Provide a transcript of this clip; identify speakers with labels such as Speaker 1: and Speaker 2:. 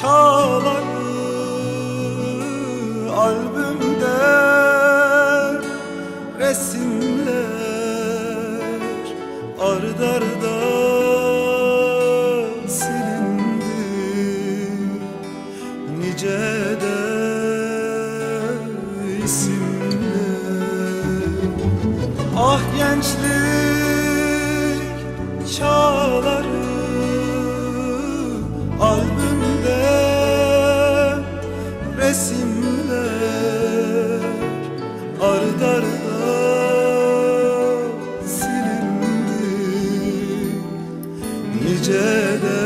Speaker 1: çalar albümde resimler. Ard arda silindi nice de isimler. Ah gençlik resimler ard arda silindi. Nice de